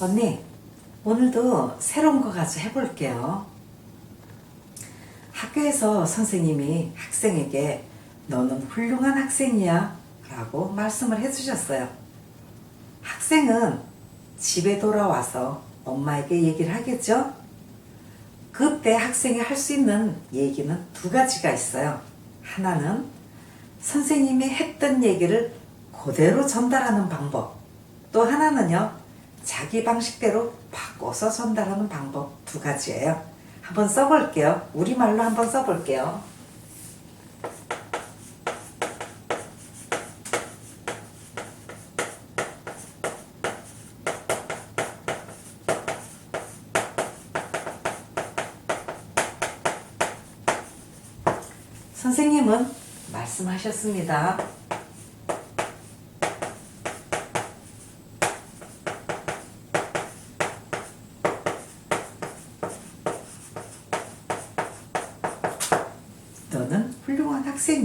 언니, 오늘도 새로운 거 가지고 해볼게요. 학교에서 선생님이 학생에게 너는 훌륭한 학생이야 라고 말씀을 해주셨어요. 학생은 집에 돌아와서 엄마에게 얘기를 하겠죠? 그때 학생이 할 수 있는 얘기는 두 가지가 있어요. 하나는 선생님이 했던 얘기를 그대로 전달하는 방법. 또 하나는요, 자기 방식대로 바꿔서 전달하는 방법 두 가지예요. 한번 써볼게요. 우리말로 한번 써볼게요. 선생님은 말씀하셨습니다. 너는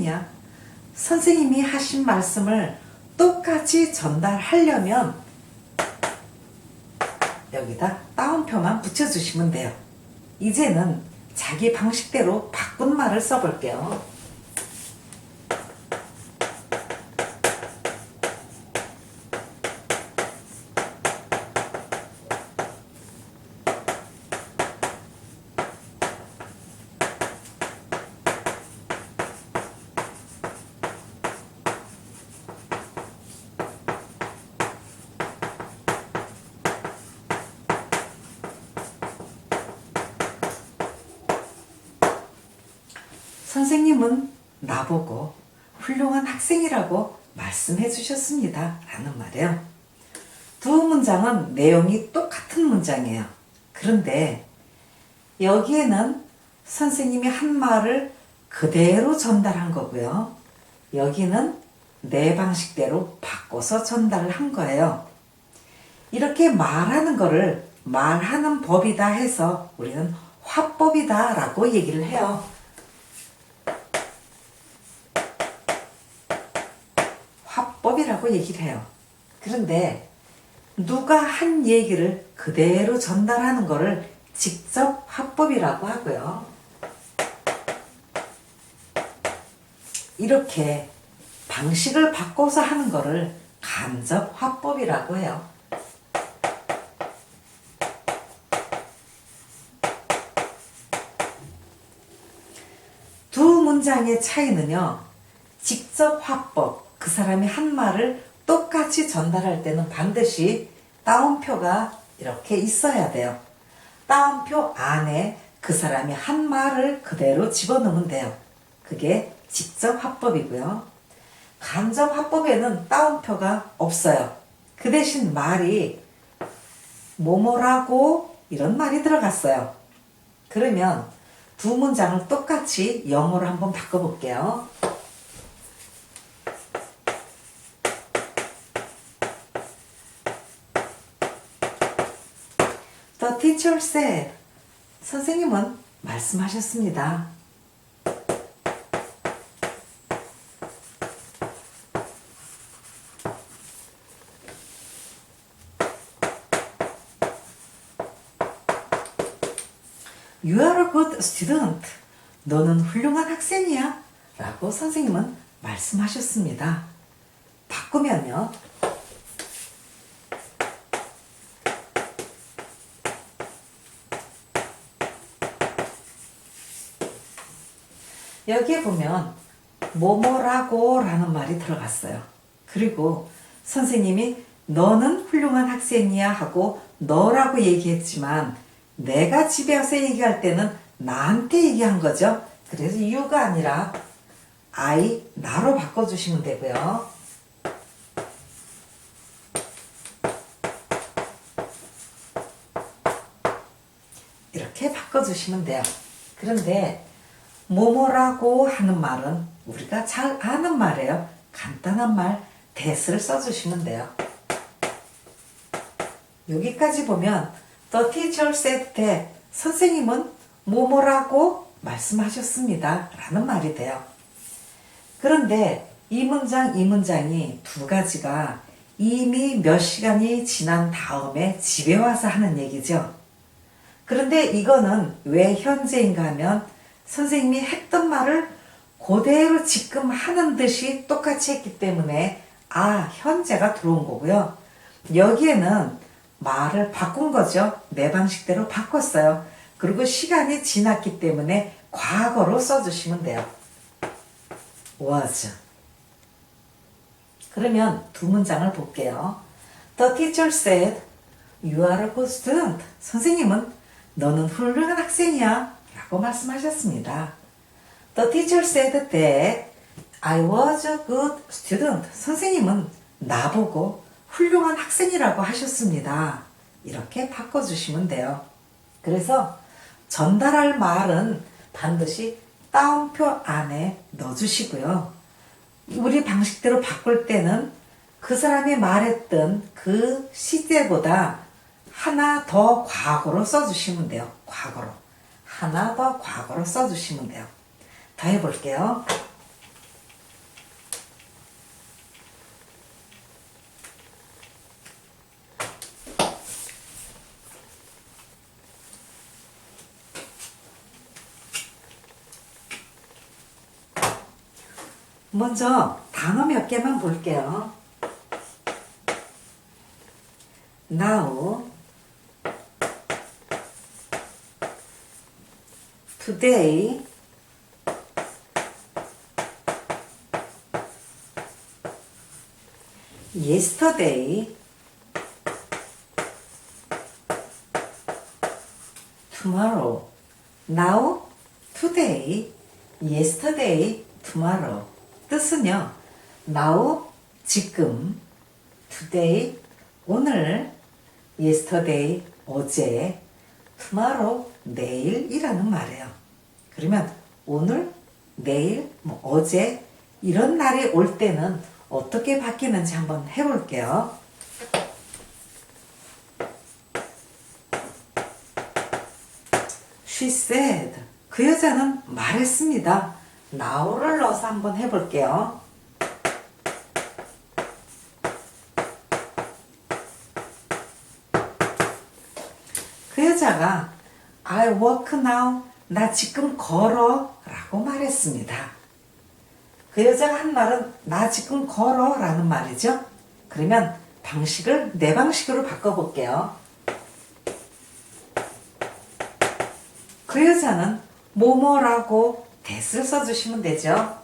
학생이야. 선생님이 하신 말씀을 똑같이 전달하려면 여기다 따옴표만 붙여주시면 돼요. 이제는 자기 방식대로 바꾼 말을 써볼게요. 선생님은 나보고 훌륭한 학생이라고 말씀해 주셨습니다. 라는 말이에요. 두 문장은 내용이 똑같은 문장이에요. 그런데 여기에는 선생님이 한 말을 그대로 전달한 거고요. 여기는 내 방식대로 바꿔서 전달을 한 거예요. 이렇게 말하는 거를 말하는 법이다 해서 우리는 화법이다 라고 얘기를 해요. 화법이 라고 얘기를 해요. 그런데 누가 한 얘기를 그대로 전달하는 거를 직접 화법이라고 하고요. 이렇게 방식을 바꿔서 하는 거를 간접 화법이라고 해요. 두 문장의 차이는요, 직접 화법, 그 사람이 한 말을 똑같이 전달할 때는 반드시 따옴표가 이렇게 있어야 돼요. 따옴표 안에 그 사람이 한 말을 그대로 집어넣으면 돼요. 그게 직접 화법이고요. 간접 화법에는 따옴표가 없어요. 그 대신 말이 뭐뭐라고 이런 말이 들어갔어요. 그러면 두 문장을 똑같이 영어로 한번 바꿔볼게요. The teacher. 선생님은 말씀하셨습니다. You are a good student. 너는 훌륭한 학생이야. 라고 선생님은 말씀하셨습니다. 바꾸면요. 여기에 보면 뭐뭐라고 라는 말이 들어갔어요. 그리고 선생님이 너는 훌륭한 학생이야 하고 너라고 얘기했지만 내가 집에 와서 얘기할 때는 나한테 얘기한 거죠. 그래서 you가 아니라 I, 나로 바꿔주시면 되고요. 이렇게 바꿔주시면 돼요. 그런데 뭐뭐라고 하는 말은 우리가 잘 아는 말이에요. 간단한 말, that을 써주시면 돼요. 여기까지 보면 The teacher said that 선생님은 뭐뭐라고 말씀하셨습니다. 라는 말이 돼요. 그런데 이 문장, 이 문장이 두 가지가 이미 몇 시간이 지난 다음에 집에 와서 하는 얘기죠. 그런데 이거는 왜 현재인가 하면 선생님이 했던 말을 그대로 지금 하는 듯이 똑같이 했기 때문에 아, 현재가 들어온 거고요. 여기에는 말을 바꾼 거죠. 내 방식대로 바꿨어요. 그리고 시간이 지났기 때문에 과거로 써주시면 돼요. was. 그러면 두 문장을 볼게요. The teacher said, You are a good student. 선생님은 너는 훌륭한 학생이야. 라고 말씀하셨습니다. The teacher said that I was a good student. 선생님은 나보고 훌륭한 학생이라고 하셨습니다. 이렇게 바꿔주시면 돼요. 그래서 전달할 말은 반드시 따옴표 안에 넣어주시고요. 우리 방식대로 바꿀 때는 그 사람이 말했던 그 시제보다 하나 더 과거로 써주시면 돼요. 과거로. 하나 더 과거로 써주시면 돼요. 더 해볼게요. 먼저 단어 몇 개만 볼게요. now, today, yesterday, tomorrow, now, today, yesterday, tomorrow. 뜻은요, now, 지금, today, 오늘, yesterday, 어제, tomorrow, 내일이라는 말이에요. 그러면 오늘, 내일, 뭐 어제, 이런 날이 올 때는 어떻게 바뀌는지 한번 해볼게요. She. 그 여자는 말했습니다. now를 넣어서 한번 해볼게요. 그 여자가 I walk now. 나 지금 걸어. 라고 말했습니다. 그 여자가 한 말은 나 지금 걸어. 라는 말이죠. 그러면 방식을 내 방식으로 바꿔볼게요. 그 여자는 뭐뭐라고 대를 써주시면 되죠.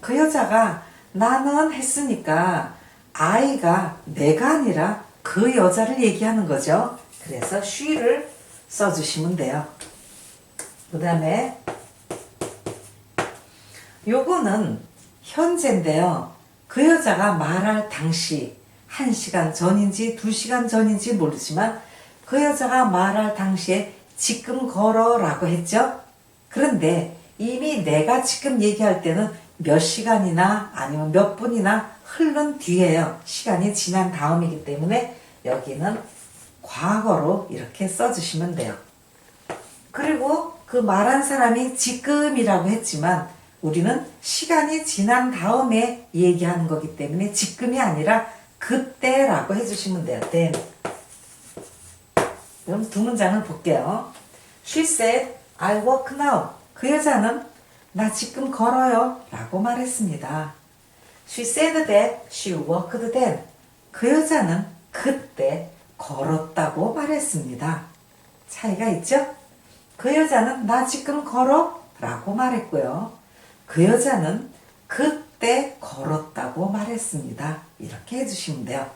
그 여자가 나는 했으니까 아이가 내가 아니라 그 여자를 얘기하는 거죠. 그래서 she를 써주시면 돼요. 그 다음에 요거는 현재인데요. 그 여자가 말할 당시 1시간 전인지 2시간 전인지 모르지만 그 여자가 말할 당시에 지금 걸어 라고 했죠. 그런데 이미 내가 지금 얘기할 때는 몇 시간이나 아니면 몇 분이나 흐른 뒤에요. 시간이 지난 다음이기 때문에 여기는 과거로 이렇게 써주시면 돼요. 그리고 그 말한 사람이 지금이라고 했지만 우리는 시간이 지난 다음에 얘기하는 거기 때문에 지금이 아니라 그때라고 해주시면 돼요. then. 그럼 두 문장을 볼게요. She said, I walk now. 그 여자는 나 지금 걸어요. 라고 말했습니다. She said that she walked then. 그 여자는 그때 걸었다고 말했습니다. 차이가 있죠? 그 여자는 나 지금 걸어? 라고 말했고요. 그 여자는 그때 걸었다고 말했습니다. 이렇게 해주시면 돼요.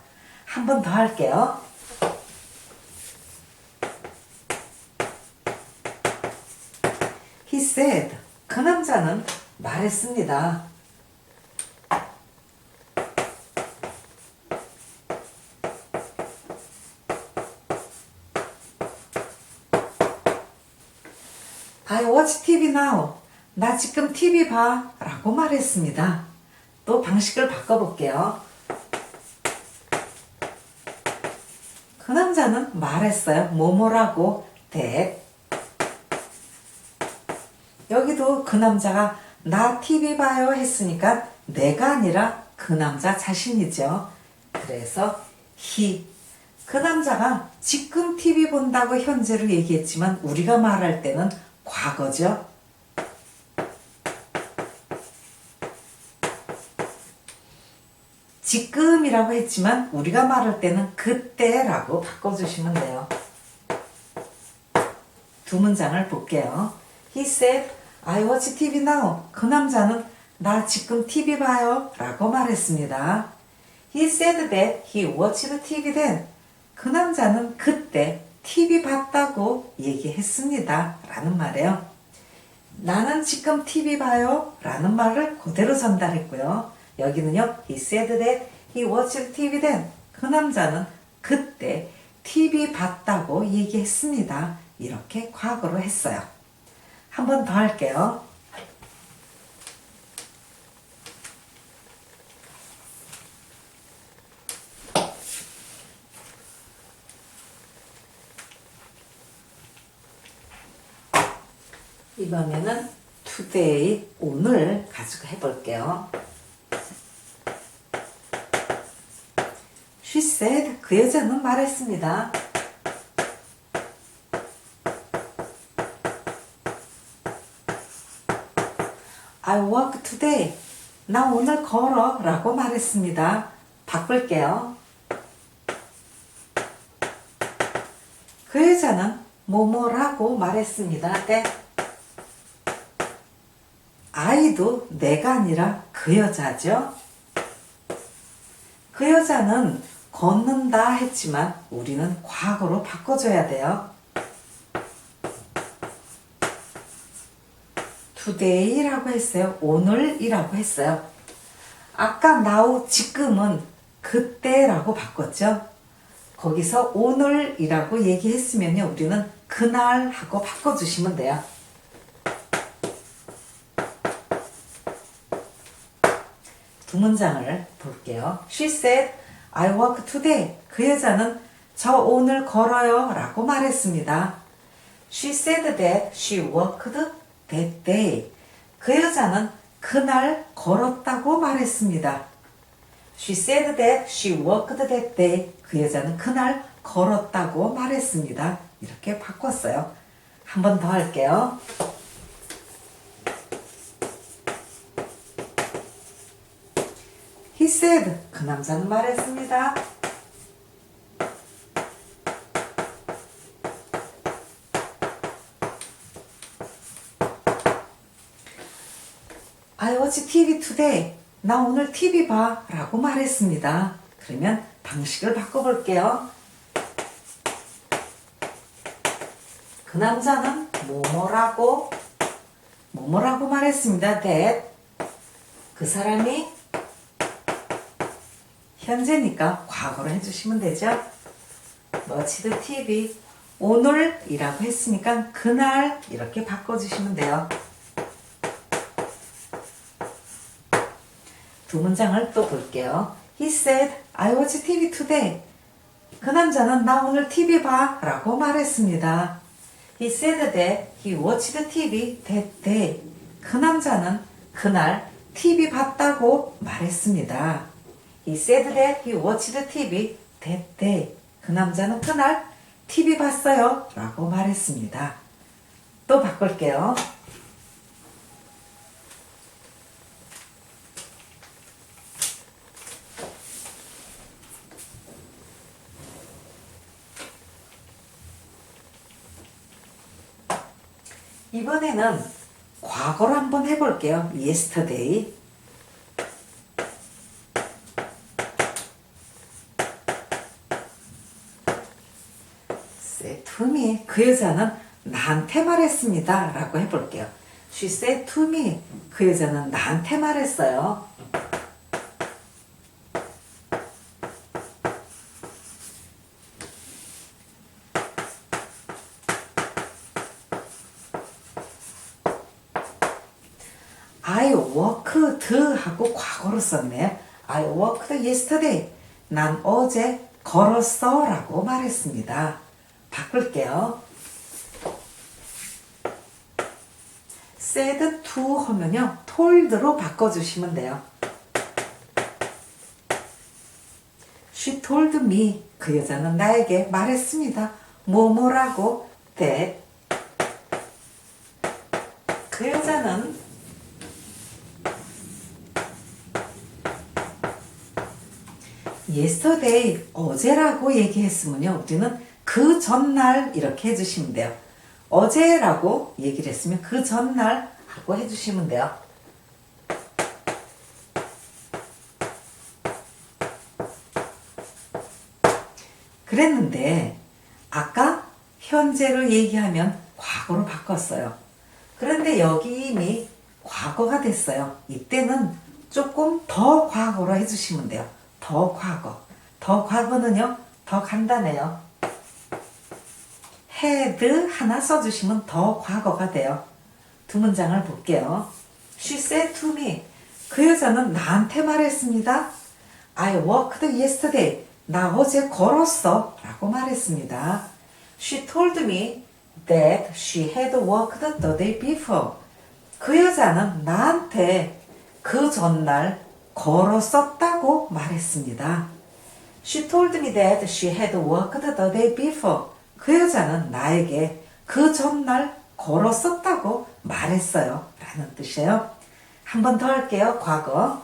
한 번 더 할게요. He said. 그 남자는 말했습니다. I watch TV now. 나 지금 TV 봐. 라고 말했습니다. 또 방식을 바꿔볼게요. 그 남자는 말했어요. 뭐뭐라고. that. 여기도 그 남자가 나 TV 봐요 했으니까 내가 아니라 그 남자 자신이죠. 그래서 he. 그 남자가 지금 TV 본다고 현재로 얘기했지만 우리가 말할 때는 과거죠. 지금이라고 했지만 우리가 말할 때는 그때라고 바꿔주시면 돼요. 두 문장을 볼게요. He said, I watch TV now. 그 남자는 나 지금 TV 봐요. 라고 말했습니다. He said that he watched TV then. 그 남자는 그때 TV 봤다고 얘기했습니다. 라는 말이에요. 나는 지금 TV 봐요. 라는 말을 그대로 전달했고요. 여기는요. He said that he watched TV then. 그 남자는 그때 TV 봤다고 얘기했습니다. 이렇게 과거로 했어요. 한 번 더 할게요. 이번에는 today, 오늘 가지고 해볼게요. She said, 그 여자는 말했습니다. I walk today. 나 오늘 걸어 라고 말했습니다. 바꿀게요. 그 여자는 뭐뭐라고 말했습니다. 네. 아이도 내가 아니라 그 여자죠. 그 여자는 걷는다 했지만 우리는 과거로 바꿔줘야 돼요. today라고 했어요. 오늘이라고 했어요. 아까 now 지금은 그때라고 바꿨죠. 거기서 오늘이라고 얘기했으면요. 우리는 그날 하고 바꿔주시면 돼요. 문장을 볼게요. She said, I walk today. 그 여자는 저 오늘 걸어요 라고 말했습니다. She said that she walked that day. 그 여자는 그날 걸었다고 말했습니다. She said that she walked that day. 그 여자는 그날 걸었다고 말했습니다. 이렇게 바꿨어요. 한 번 더 할게요. Said. 그 남자는 말했습니다. I watch TV today. 나 오늘 TV 봐. 라고 말했습니다. 그러면 방식을 바꿔볼게요. 그 남자는 뭐뭐라고 뭐뭐라고 말했습니다. that 그 사람이 현재니까 과거로 해주시면 되죠. watched TV 오늘이라고 했으니까 그날 이렇게 바꿔주시면 돼요. 두 문장을 또 볼게요. He said, I watch TV today. 그 남자는 나 오늘 TV 봐 라고 말했습니다. He said that he watched TV that day. 그 남자는 그날 TV 봤다고 말했습니다. Said that he watched TV day. 그 남자는 그날 TV 봤어요 라고 말했습니다. 또 바꿀게요. 이번에는 과거로 한번 해볼게요. yesterday. said to me. 그 여자는 나한테 말했습니다. 라고 해볼게요. She said to me. 그 여자는 나한테 말했어요. 하고 과거로 썼네요. I worked yesterday. 난 어제 걸었어 라고 말했습니다. 바꿀게요. Said to 하면요. told로 바꿔주시면 돼요. She told me. 그 여자는 나에게 말했습니다. 뭐뭐라고 that 그 여자는 yesterday 어제라고 얘기했으면요 우리는 그 전날 이렇게 해주시면 돼요 어제라고 얘기를 했으면 그 전날 하고 해주시면 돼요 그랬는데 아까 현재를 얘기하면 과거로 바꿨어요. 그런데 여기 이미 과거가 됐어요. 이때는 조금 더 과거로 해주시면 돼요. 더 과거. 더 과거는요, 더 간단해요. Had 하나 써주시면 더 과거가 돼요. 두 문장을 볼게요. She said to me. 그 여자는 나한테 말했습니다. I walked yesterday. 나 어제 걸었어. 라고 말했습니다. She told me that she had walked the day before. 그 여자는 나한테 그 전날 걸었었다고 말했습니다. She told me that she had walked the day before. 그 여자는 나에게 그 전날 걸었었다고 말했어요. 라는 뜻이에요. 한 번 더 할게요. 과거.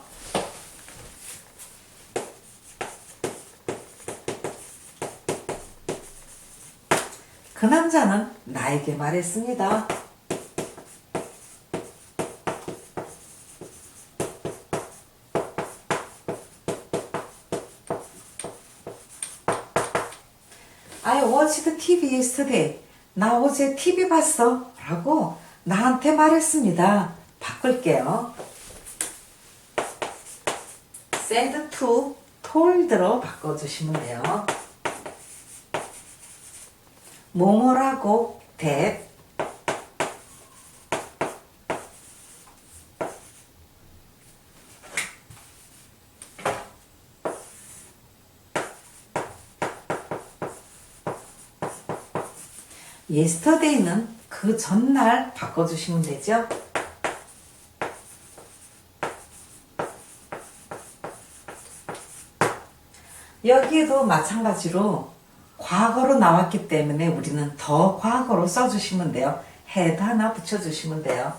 그 남자는 나에게 말했습니다. I watched TV yesterday. 나 어제 TV 봤어. 라고 나한테 말했습니다. 바꿀게요. said to told로 바꿔주시면 돼요. 뭐뭐라고 that yesterday는 그 전날 바꿔주시면 되죠. 여기에도 마찬가지로 과거로 나왔기 때문에 우리는 더 과거로 써주시면 돼요. had 하나 붙여주시면 돼요.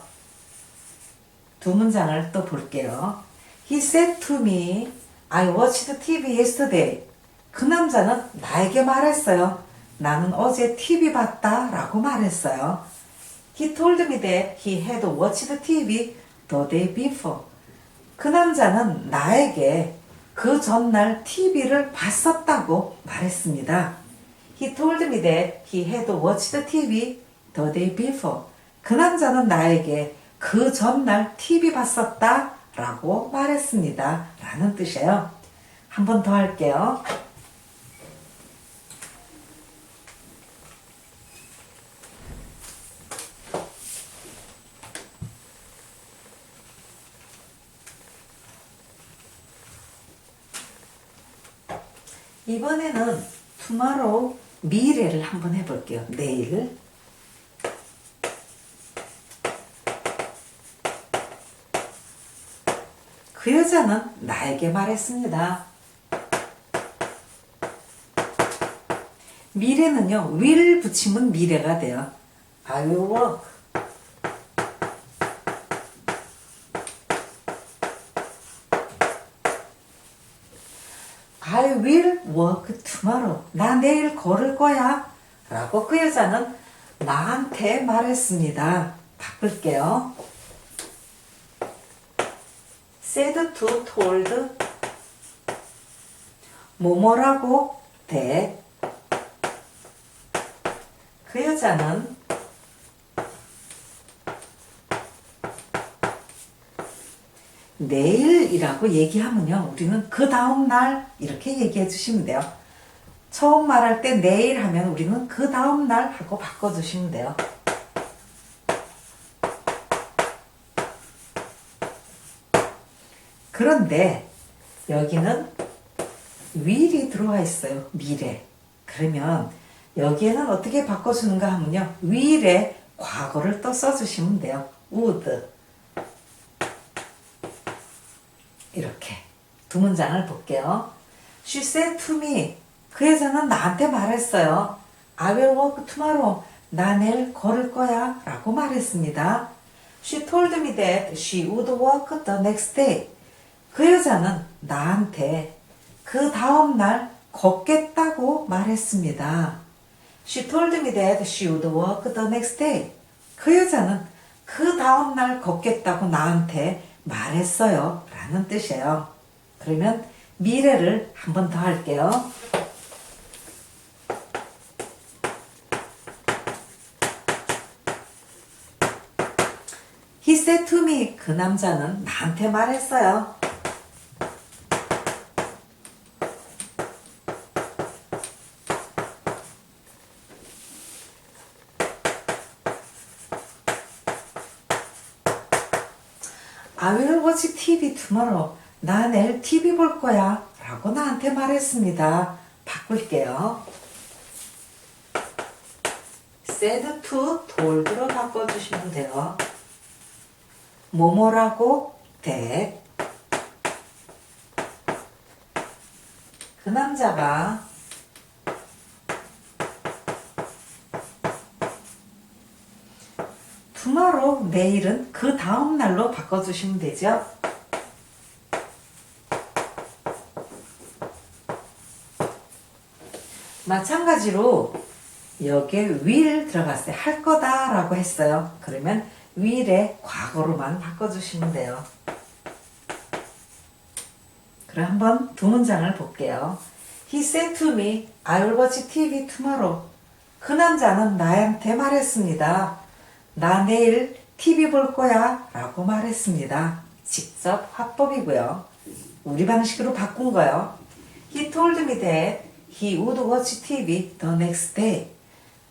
두 문장을 또 볼게요. He said to me, I watched TV yesterday. 그 남자는 나에게 말했어요. 나는 어제 TV 봤다 라고 말했어요. He told me that he had watched TV the day before. 그 남자는 나에게 그 전날 TV를 봤었다고 말했습니다. He told me that he had watched TV the day before. 그 남자는 나에게 그 전날 TV 봤었다 라고 말했습니다. 라는 뜻이에요. 한 번 더 할게요. 이번에는 tomorrow 미래를 한번 해볼게요. 내일. 그 여자는 나에게 말했습니다. 미래는요, will 붙이면 미래가 돼요. I will work. I will walk tomorrow. 나 내일 걸을 거야. 라고 그 여자는 나한테 말했습니다. 바꿀게요. said to told 뭐뭐라고 that 그 여자는 내일이라고 얘기하면요. 우리는 그 다음 날 이렇게 얘기해 주시면 돼요. 처음 말할 때 내일 하면 우리는 그 다음 날 하고 바꿔 주시면 돼요. 그런데 여기는 will이 들어와 있어요. 미래. 그러면 여기에는 어떻게 바꿔주는가 하면요. will에 과거를 또 써주시면 돼요. would. 이렇게 두 문장을 볼게요. She said to me. 그 여자는 나한테 말했어요. I will walk tomorrow. 나 내일 걸을 거야. 라고 말했습니다. She told me that she would walk the next day. 그 여자는 나한테 그 다음 날 걷겠다고 말했습니다. She told me that she would walk the next day. 그 여자는 그 다음 날 걷겠다고 나한테 말했어요. 라는 뜻이에요. 그러면 미래를 한 번 더 할게요. He said. 그 남자는 나한테 말했어요. Watch TV tomorrow. 나 내일 TV 볼 거야. 라고 나한테 말했습니다. 바꿀게요. said to told로 바꿔주시면 돼요. 뭐뭐라고 that. 그 남자가 tomorrow 내일은 그 다음 날로 바꿔주시면 되죠. 마찬가지로 여기에 will 들어갔어요. 할 거다 라고 했어요. 그러면 will의 과거로만 바꿔주시면 돼요. 그럼 한번 두 문장을 볼게요. He said to me, I will watch TV tomorrow. 그 남자는 나한테 말했습니다. 나 내일 TV 볼 거야. 라고 말했습니다. 직접 화법이고요. 우리 방식으로 바꾼 거요. He told me that he would watch TV the next day.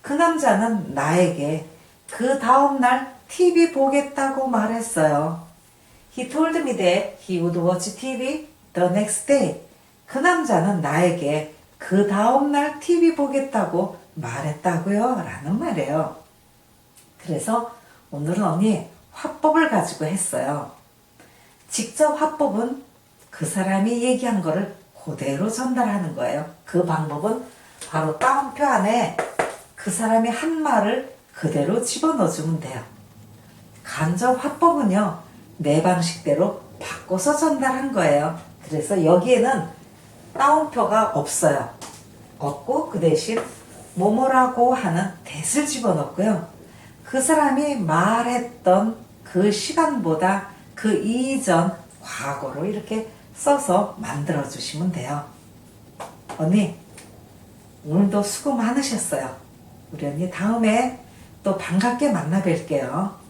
그 남자는 나에게 그 다음날 TV 보겠다고 말했어요. He told me that he would watch TV the next day. 그 남자는 나에게 그 다음날 TV 보겠다고 말했다고요. 라는 말이에요. 그래서 오늘은 언니 화법을 가지고 했어요. 직접 화법은 그 사람이 얘기한 거를 그대로 전달하는 거예요. 그 방법은 바로 따옴표 안에 그 사람이 한 말을 그대로 집어넣어 주면 돼요. 간접 화법은요, 내 방식대로 바꿔서 전달한 거예요. 그래서 여기에는 따옴표가 없어요. 없고 그 대신 뭐뭐라고 하는 대을 집어넣고요. 그 사람이 말했던 그 시간보다 그 이전 과거로 이렇게 써서 만들어 주시면 돼요. 언니, 오늘도 수고 많으셨어요. 우리 언니 다음에 또 반갑게 만나 뵐게요.